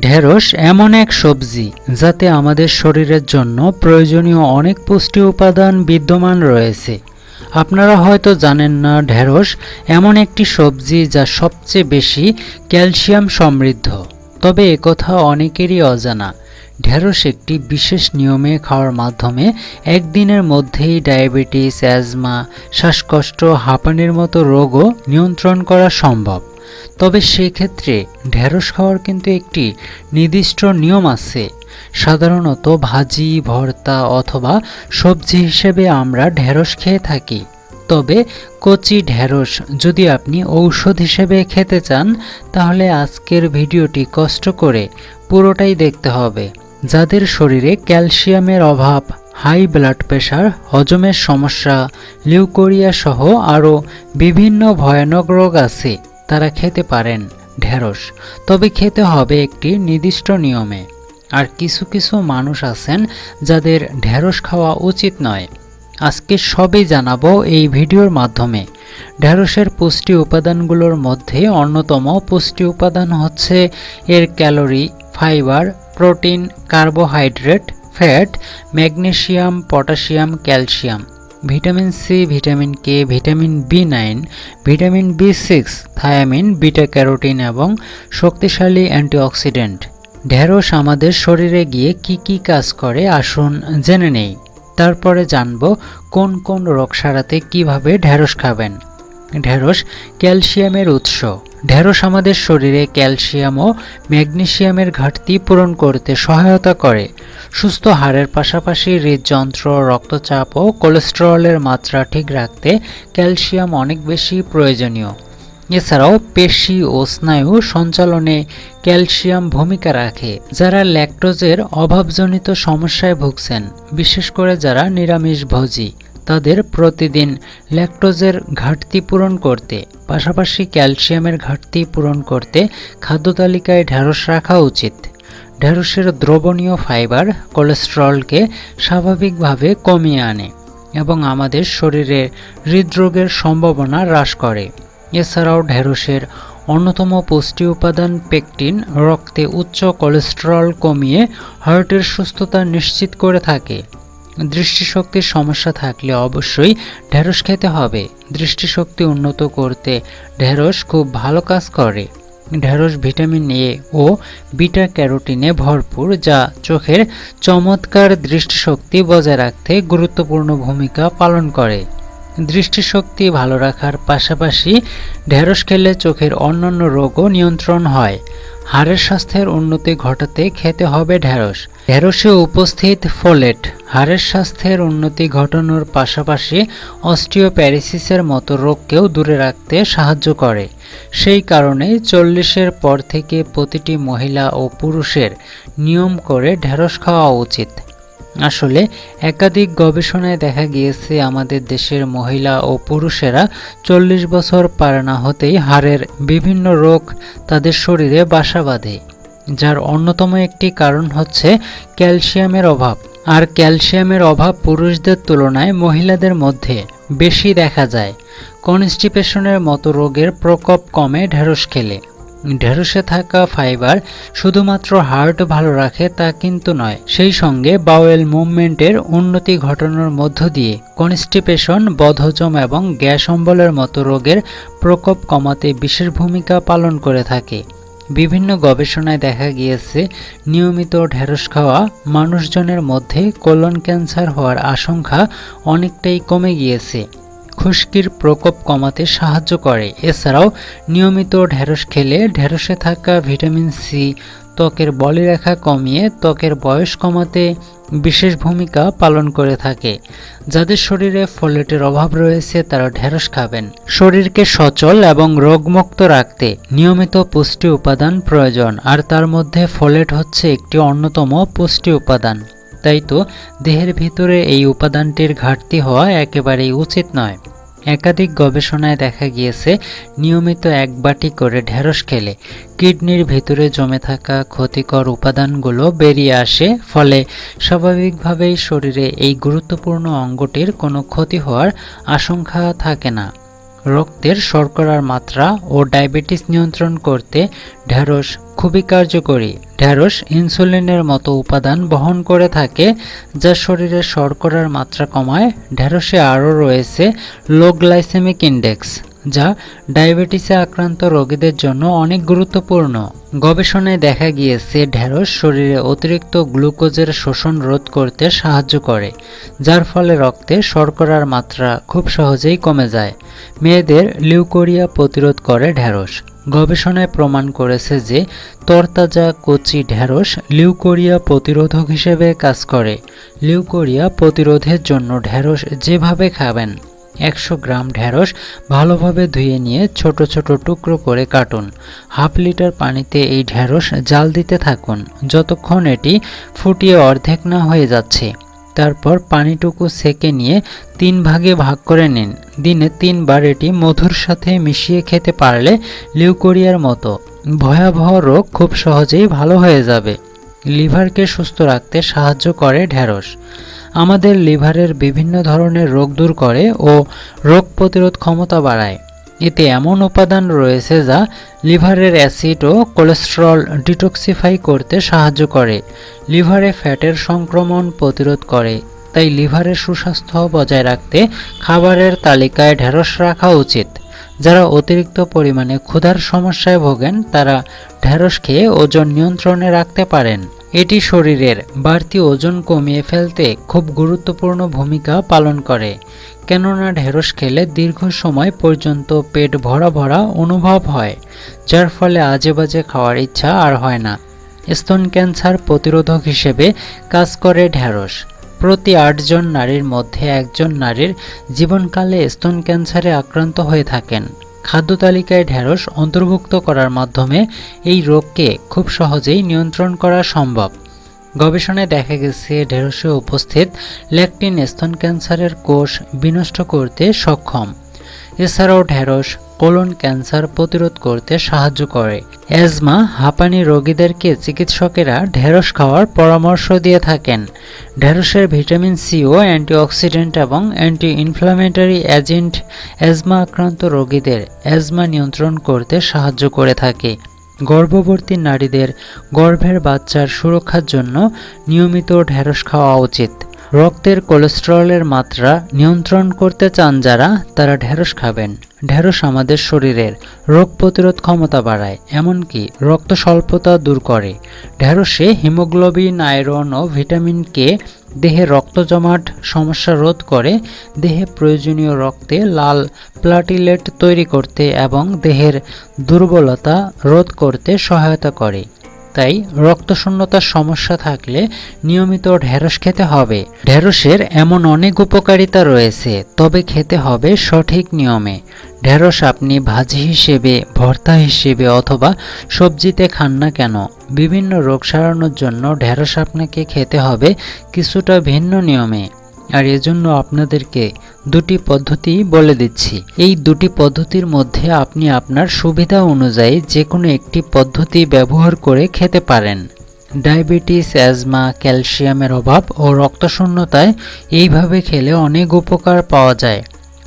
ঢেঁড়স এমন এক সবজি যাতে আমাদের শরীরের জন্য প্রয়োজনীয় অনেক পুষ্টি উপাদান বিদ্যমান রয়েছে। আপনারা হয়তো জানেন না, ঢেঁড়স এমন একটি সবজি যা সবচেয়ে বেশি ক্যালসিয়াম সমৃদ্ধ। তবে একথা অনেকেরই অজানা। ঢেঁড়স একটি বিশেষ নিয়মে খাওয়ার মাধ্যমে একদিনের মধ্যেই ডায়াবেটিস, অ্যাজমা, শ্বাসকষ্ট, হাঁপানির মতো রোগও নিয়ন্ত্রণ করা সম্ভব। তবে সেক্ষেত্রে ঢেঁড়স খাওয়ার কিন্তু একটি নির্দিষ্ট নিয়ম আছে। সাধারণত ভাজি, ভর্তা অথবা সবজি হিসেবে আমরা ঢেঁড়স খেয়ে থাকি। তবে কচি ঢেঁড়স যদি আপনি ঔষধ হিসেবে খেতে চান, তাহলে আজকের ভিডিওটি কষ্ট করে পুরোটাই দেখতে হবে। যাদের শরীরে ক্যালসিয়ামের অভাব, হাই ব্লাড প্রেশার, হজমের সমস্যা লিউকোরিয়া সহ আরও বিভিন্ন ভয়ানক রোগ আছে তারা খেতে পারেন ঢেঁড়স। তবে খেতে হবে একটি নির্দিষ্ট নিয়মে। আর কিছু কিছু মানুষ আছেন যাদের ঢেঁড়স খাওয়া উচিত নয়। আজকে সবই জানাব এই ভিডিওর মাধ্যমে। ঢেঁড়সের পুষ্টি উপাদানগুলোর মধ্যে অন্যতম পুষ্টি উপাদান হচ্ছে এর calorie, fibre, protein, carbohydrate, fat, magnesium, potassium, calcium. Vitamin C, vitamin K, vitamin B nine, vitamin B six, thiamine beta carotene এবং শক্তিশালী অ্যান্টিঅক্সিডেন্ট। ঢেঁড়স আমাদের শরীরে গিয়ে কি কি কাজ করে আসুন জেনে নেই। তারপরে জানব কোন কোন রোগ সারাতে কীভাবে ঢেঁড়স খাবেন। ঢেঁড়স ক্যালসিয়ামের উৎস। ঢেঁড়স আমাদের শরীরে ক্যালসিয়াম ও ম্যাগনেসিয়ামের ঘাটতি পূরণ করতে সহায়তা করে। সুস্থ হাড়ের পাশাপাশি হৃদযন্ত্র, রক্তচাপ ও কোলেস্টেরলের মাত্রা ঠিক রাখতে ক্যালসিয়াম অনেক বেশি প্রয়োজনীয়। এছাড়াও পেশি ও স্নায়ু সঞ্চালনে ক্যালসিয়াম ভূমিকা রাখে, যারা ল্যাকটোজের অভাবজনিত সমস্যায় ভুগছেন, বিশেষ করে যারা নিরামিষভোজী। তাদের প্রতিদিন ল্যাকটোজের ঘাটতি পূরণ করতে, পাশাপাশি ক্যালসিয়ামের ঘাটতি পূরণ করতে খাদ্য তালিকায় ঢেঁড়স রাখা উচিত। ঢেঁড়সের দ্রবণীয় ফাইবার কোলেস্টেরলকে স্বাভাবিকভাবে কমিয়ে আনে এবং আমাদের শরীরে হৃদরোগের সম্ভাবনা হ্রাস করে। এছাড়াও ঢেঁড়সের অন্যতম পুষ্টি উপাদান পেকটিন রক্তে উচ্চ কোলেস্টেরল কমিয়ে হার্টের সুস্থতা নিশ্চিত করে থাকে। দৃষ্টিশক্তির সমস্যা থাকলে অবশ্যই ঢেঁড়স খেতে হবে। দৃষ্টিশক্তি উন্নত করতে ঢেঁড়স খুব ভালো কাজ করে। ঢেঁড়স ভিটামিন এ ও বিটা ক্যারোটিনে ভরপুর, যা চোখের চমৎকার দৃষ্টিশক্তি বজায় রাখতে গুরুত্বপূর্ণ ভূমিকা পালন করে। দৃষ্টিশক্তি ভালো রাখার পাশাপাশি ঢেঁড়স খেলে চোখের অন্যান্য রোগও নিয়ন্ত্রণ হয়। হাড়ের স্বাস্থ্যের উন্নতি ঘটাতে খেতে হবে ঢেঁড়স। ঢেঁড়সে উপস্থিত ফোলেট হাড়ের স্বাস্থ্যের উন্নতি ঘটানোর পাশাপাশি অস্টিওপ্যারিসিসের মতো রোগকেও দূরে রাখতে সাহায্য করে। সেই কারণেই চল্লিশের পর থেকে প্রতিটি মহিলা ও পুরুষের নিয়ম করে ঢেঁড়স খাওয়া উচিত। আসলে একাধিক গবেষণায় দেখা গিয়েছে, আমাদের দেশের মহিলা ও পুরুষেরা চল্লিশ বছর পার না হতেই হাড়ের বিভিন্ন রোগ তাদের শরীরে বাসা বাঁধে, যার অন্যতম একটি কারণ হচ্ছে ক্যালসিয়ামের অভাব। আর ক্যালসিয়ামের অভাব পুরুষদের তুলনায় মহিলাদের মধ্যে বেশি দেখা যায়। কনস্টিপেশনের মতো রোগের প্রকোপ কমে ঢেঁড়স খেলে। ঢেঁড়সে থাকা ফাইবার শুধুমাত্র হার্ট ভালো রাখে তা কিন্তু নয়, সেই সঙ্গে বাওয়েল মুভমেন্টের উন্নতি ঘটানোর মধ্য দিয়ে কনস্টিপেশন, বদহজম এবং গ্যাস অম্বলের মতো রোগের প্রকোপ কমাতে বিশেষ ভূমিকা পালন করে থাকে। বিভিন্ন গবেষণায় দেখা গিয়েছে, নিয়মিত ঢেঁড়স খাওয়া মানুষজনের মধ্যে কোলন ক্যান্সার হওয়ার আশঙ্কা অনেকটাই কমে গিয়েছে। খুশকির প্রকোপ কমাতে সাহায্য করে। এছাড়াও, নিয়মিত ঢেঁড়স খেলে ঢেঁড়সে থাকা ভিটামিন সি, ত্বকের বলিরেখা কমিয়ে ত্বকের বয়স কমাতে বিশেষ ভূমিকা পালন করে থাকে। যাদের শরীরে ফোলেটের অভাব রয়েছে, তারা ঢেঁড়স খাবেন। শরীরকে সচল এবং রোগমুক্ত রাখতে নিয়মিত পুষ্টি উপাদান প্রয়োজন, আর তার মধ্যে ফোলেট হচ্ছে একটি অন্যতম পুষ্টি উপাদান। তাই তো দেহের ভিতরে এই উপাদানটির ঘাটতি হওয়া একেবারেই উচিত নয়। একাধিক গবেষণায় দেখা গিয়েছে, নিয়মিত এক বাটি করে ঢেঁড়স খেলে কিডনির ভিতরে জমে থাকা ক্ষতিকর উপাদানগুলো বেরিয়ে আসে, ফলে স্বাভাবিকভাবেই শরীরে এই গুরুত্বপূর্ণ অঙ্গটির কোনো ক্ষতি হওয়ার আশঙ্কা থাকে না। রক্তের শর্করার মাত্রা ও ডায়াবেটিস নিয়ন্ত্রণ করতে ঢ্যাঁড়স খুবই কার্যকরী। ঢ্যাঁড়স ইনসুলিনের মতো উপাদান বহন করে থাকে, যা শরীরে শর্করার মাত্রা কমায়। ঢ্যাঁড়সে আরও রয়েছে লোগ্লাইসেমিক ইন্ডেক্স। যা ডায়াবেটিসে আক্রান্ত রোগীদের জন্য অনেক গুরুত্বপূর্ণ। গবেষণায় দেখা গিয়েছে ঢ্যাঁড়স শরীরে অতিরিক্ত গ্লুকোজের শোষণ রোধ করতে সাহায্য করে, যার ফলে রক্তে শর্করার মাত্রা খুব সহজেই কমে যায়। মেয়েদের লিউকোরিয়া প্রতিরোধ করে ঢ্যাঁড়স গবেষণায় প্রমাণ করেছে যে, তরতাজা কচি ঢ্যাঁড়স লিউকোরিয়া প্রতিরোধক হিসেবে কাজ করে। লিউকোরিয়া প্রতিরোধের জন্য ঢ্যাঁড়স যেভাবে খাবেন একশো গ্রাম ঢ্যাঁড়স ভালোভাবে ধুয়ে নিয়ে ছোট ছোট টুকরো করে কাটুন। হাফ লিটার পানিতে এই ঢ্যাঁড়স জাল দিতে থাকুন। যতক্ষণ এটি ফুটিয়ে অর্ধেক না হয়ে যাচ্ছে, তারপর পানিটুকু সেকে নিয়ে তিন ভাগে ভাগ করে নিন। দিনে তিনবার এটি মধুর সাথে মিশিয়ে খেতে পারলে লিউকোরিয়ার মতো। ভয়াবহ রোগ খুব সহজেই ভালো হয়ে যাবে। লিভারকে সুস্থ রাখতে সাহায্য করে ঢ্যাঁড়স আমাদের লিভারের বিভিন্ন ধরনের রোগ দূর করে ও রোগ প্রতিরোধ ক্ষমতা বাড়ায়। এতে এমন উপাদান রয়েছে যা লিভারের অ্যাসিড ও কোলেস্টেরল ডিটক্সিফাই করতে সাহায্য করে, লিভারে ফ্যাটের সংক্রমণ প্রতিরোধ করে। তাই লিভারের সুস্বাস্থ্য বজায় রাখতে খাবারের তালিকায় ঢেঁড়স রাখা উচিত। যারা অতিরিক্ত পরিমাণে ক্ষুধার সমস্যায় ভোগেন, তারা ঢেঁড়স খেয়ে ওজন নিয়ন্ত্রণে রাখতে পারেন। এটি শরীরের বাড়তি ওজন কমিয়ে ফেলতে খুব গুরুত্বপূর্ণ ভূমিকা পালন করে, কেননা ঢেঁড়স খেলে দীর্ঘ সময় পর্যন্ত পেট ভরা ভরা অনুভব হয়, যার ফলে আজে বাজে খাওয়ার ইচ্ছা আর হয় না। স্তন ক্যান্সার প্রতিরোধক হিসেবে কাজ করে ঢেঁড়স। প্রতি আটজন নারীর মধ্যে একজন নারীর জীবনকালে স্তন ক্যান্সারে আক্রান্ত হয়ে থাকেন। খাদ্য তালিকায় ঢেঁড়স অন্তর্ভুক্ত করার মাধ্যমে এই রোগকে খুব সহজেই নিয়ন্ত্রণ করা সম্ভব। গবেষণায় দেখা গেছে, ঢেঁড়সে উপস্থিত ল্যাকটিন স্তন ক্যান্সারের কোষ বিনষ্ট করতে সক্ষম। এছাড়াও ঢেঁড়স কোলন ক্যান্সার প্রতিরোধ করতে সাহায্য করে। অ্যাজমা হাঁপানি রোগীদেরকে চিকিৎসকেরা ঢেঁড়স খাওয়ার পরামর্শ দিয়ে থাকেন। ঢেঁড়সের ভিটামিন সি ও অ্যান্টিঅক্সিডেন্ট এবং অ্যান্টি ইনফ্লামেটরি এজেন্ট অ্যাজমা আক্রান্ত রোগীদের অ্যাজমা নিয়ন্ত্রণ করতে সাহায্য করে থাকে। গর্ভবতী নারীদের গর্ভের বাচ্চার সুরক্ষার জন্য নিয়মিত ঢেঁড়স খাওয়া উচিত। রক্তের কোলেস্টেরলের মাত্রা নিয়ন্ত্রণ করতে চান যারা, তারা ঢেঁড়স খাবেন। ঢেঁড়স আমাদের শরীরের রোগ প্রতিরোধ ক্ষমতা বাড়ায়, এমনকি রক্ত স্বল্পতা দূর করে। ঢেঁড়সে হিমোগ্লোবিন, আয়রন ও ভিটামিন কে দেহে রক্ত জমাট সমস্যা রোধ করে, দেহে প্রয়োজনীয় রক্তে লাল প্লাটিলেট তৈরি করতে এবং দেহের দুর্বলতা রোধ করতে সহায়তা করে। তাই রক্তশূন্যতার সমস্যা থাকলে নিয়মিত ঢেঁড়স খেতে হবে। ঢেঁড়সের এমন অনেক উপকারিতা রয়েছে, তবে খেতে হবে সঠিক নিয়মে। ঢেঁড়স আপনি ভাজি হিসেবে, ভর্তা হিসেবে অথবা সবজিতে খান না কেন? বিভিন্ন রোগ সারানোর জন্য ঢেঁড়স আপনাকে খেতে হবে কিছুটা ভিন্ন নিয়মে। আর এজন্য আপনাদেরকে দুটি পদ্ধতি বলে দিচ্ছি। এই দুটি পদ্ধতির মধ্যে আপনি আপনার সুবিধা অনুযায়ী যে কোনো একটি পদ্ধতি ব্যবহার করে খেতে পারেন। ডায়াবেটিস, অ্যাজমা, ক্যালসিয়ামের অভাব ও রক্তশূন্যতায় এইভাবে খেলে অনেক উপকার পাওয়া যায়।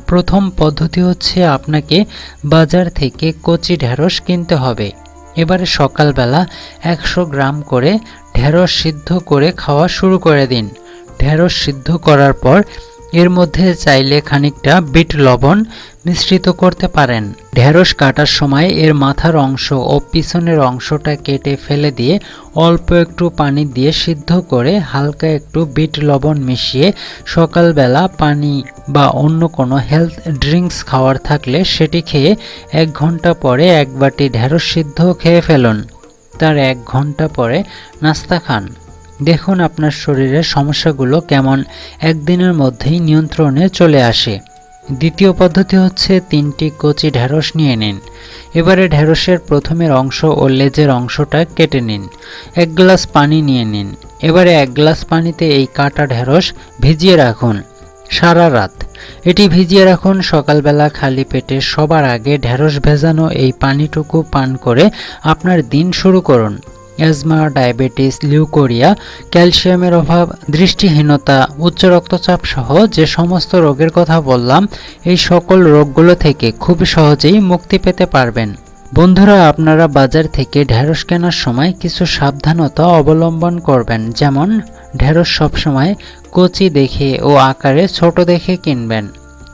প্রথম পদ্ধতি হচ্ছে আপনাকে বাজার থেকে কচি ঢেঁড়স কিনতে হবে। এবারে সকালবেলা একশো গ্রাম করে ঢেঁড়স সিদ্ধ করে খাওয়া শুরু করে দিন। ঢেঁড়স সিদ্ধ করার পর এর মধ্যে চাইলে খানিকটা বিট লবণ মিশ্রিত করতে পারেন। ঢেঁড়স কাটার সময় এর মাথার অংশ ও পিছনের অংশটা কেটে ফেলে দিয়ে অল্প একটু পানি দিয়ে সিদ্ধ করে হালকা একটু বিট লবণ মিশিয়ে সকালবেলা পানি বা অন্য কোনো হেলথ ড্রিঙ্কস খাওয়ার থাকলে সেটি খেয়ে এক ঘণ্টা পরে এক বাটি ঢেঁড়স সিদ্ধ খেয়ে ফেলুন। তার এক ঘণ্টা পরে নাস্তা খান। দেখুন আপনার শরীরের সমস্যাগুলো কেমন। একদিনের মধ্যেই নিয়ন্ত্রণে চলে আসে। দ্বিতীয় পদ্ধতি হচ্ছে তিনটি কচি ঢেঁড়স নিয়ে নিন। এবারে ঢেঁড়সের প্রথমের অংশ ও লেজের অংশটা কেটে নিন। এক গ্লাস পানি নিয়ে নিন। এবারে এক গ্লাস পানিতে এই কাটা ঢেঁড়স ভিজিয়ে রাখুন সারা রাত। এটি ভিজিয়ে রাখুন সকালবেলা খালি পেটে সবার আগে ঢেঁড়স ভেজানো এই পানিটুকু পান করে আপনার দিন শুরু করুন। অ্যাজমা ডায়াবেটিস, লিউকোরিয়া, ক্যালসিয়ামের অভাব, দৃষ্টিহীনতা, উচ্চ রক্তচাপ সহ যে সমস্ত রোগের কথা বললাম, এই সকল রোগগুলো থেকে খুব সহজেই মুক্তি পেতে পারবেন। বন্ধুরা, আপনারা বাজার থেকে ঢেঁড়স কেনার সময় কিছু সাবধানতা অবলম্বন করবেন। যেমন, ঢেঁড়স সবসময় কচি দেখে ও আকারে ছোট দেখে কিনবেন।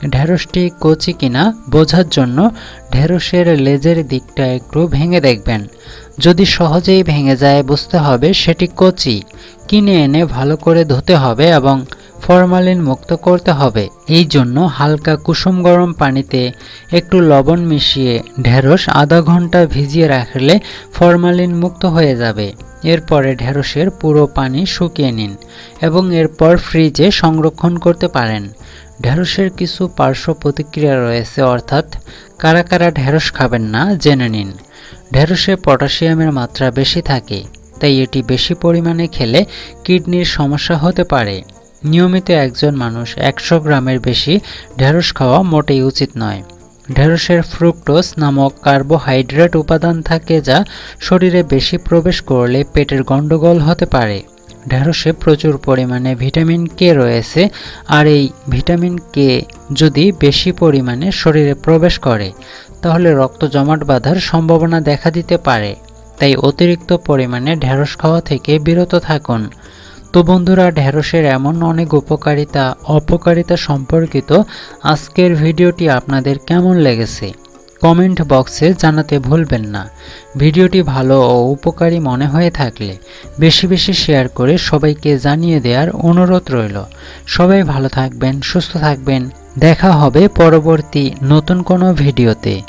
ঢেঁড়সটি কচি কিনা বোঝার জন্য ঢেঁড়সের লেজের দিকটা একটু ভেঙে দেখবেন। যদি সহজেই ভেঙে যায়, বুঝতে হবে সেটি কচি। কিনে এনে ভালো করে ধুতে হবে এবং ফরমালিন মুক্ত করতে হবে। এই জন্য হালকা কুসুম গরম পানিতে একটু লবণ মিশিয়ে ঢেঁড়স আধা ঘণ্টা ভিজিয়ে রাখলে ফরমালিন মুক্ত হয়ে যাবে। এরপরে ঢেঁড়সের পুরো পানি শুকিয়ে নিন এবং এরপর ফ্রিজে সংরক্ষণ করতে পারেন। ঢেঁড়সের কিছু পার্শ্ব প্রতিক্রিয়া রয়েছে, অর্থাৎ কারা কারা ঢেঁড়স খাবেন না, জেনে নিন। ঢেঁড়সে পটাশিয়ামের মাত্রা বেশি থাকে, তাই এটি বেশি পরিমাণে খেলে কিডনির সমস্যা হতে পারে। নিয়মিত একজন মানুষ একশো গ্রামের বেশি ঢেঁড়স খাওয়া মোটেই উচিত নয়। ঢেঁড়সের ফ্রুক্টোজ নামক কার্বোহাইড্রেট উপাদান থাকে যা শরীরে বেশি প্রবেশ করলে পেটের গণ্ডগোল হতে পারে। ঢেঁড়সে প্রচুর পরিমাণে ভিটামিন কে রয়েছে, আর এই ভিটামিন কে যদি বেশি পরিমাণে শরীরে প্রবেশ করে তাহলে রক্ত জমাট বাঁধার সম্ভাবনা দেখা দিতে পারে। তাই অতিরিক্ত পরিমাণে ঢেঁড়স খাওয়া থেকে বিরত থাকুন। তো বন্ধুরা, ঢেঁড়সের এমন অনেক উপকারিতা, অপকারিতা সম্পর্কিত আজকের ভিডিওটি আপনাদের কেমন লেগেছে? কমেন্ট বক্সে জানাতে ভুলবেন না। ভিডিওটি ভালো ও উপকারী মনে হয়ে থাকলে বেশি বেশি শেয়ার করে সবাইকে জানিয়ে দেওয়ার অনুরোধ রইল। সবাই ভালো থাকবেন, সুস্থ থাকবেন। দেখা হবে পরবর্তী নতুন কোনো ভিডিওতে।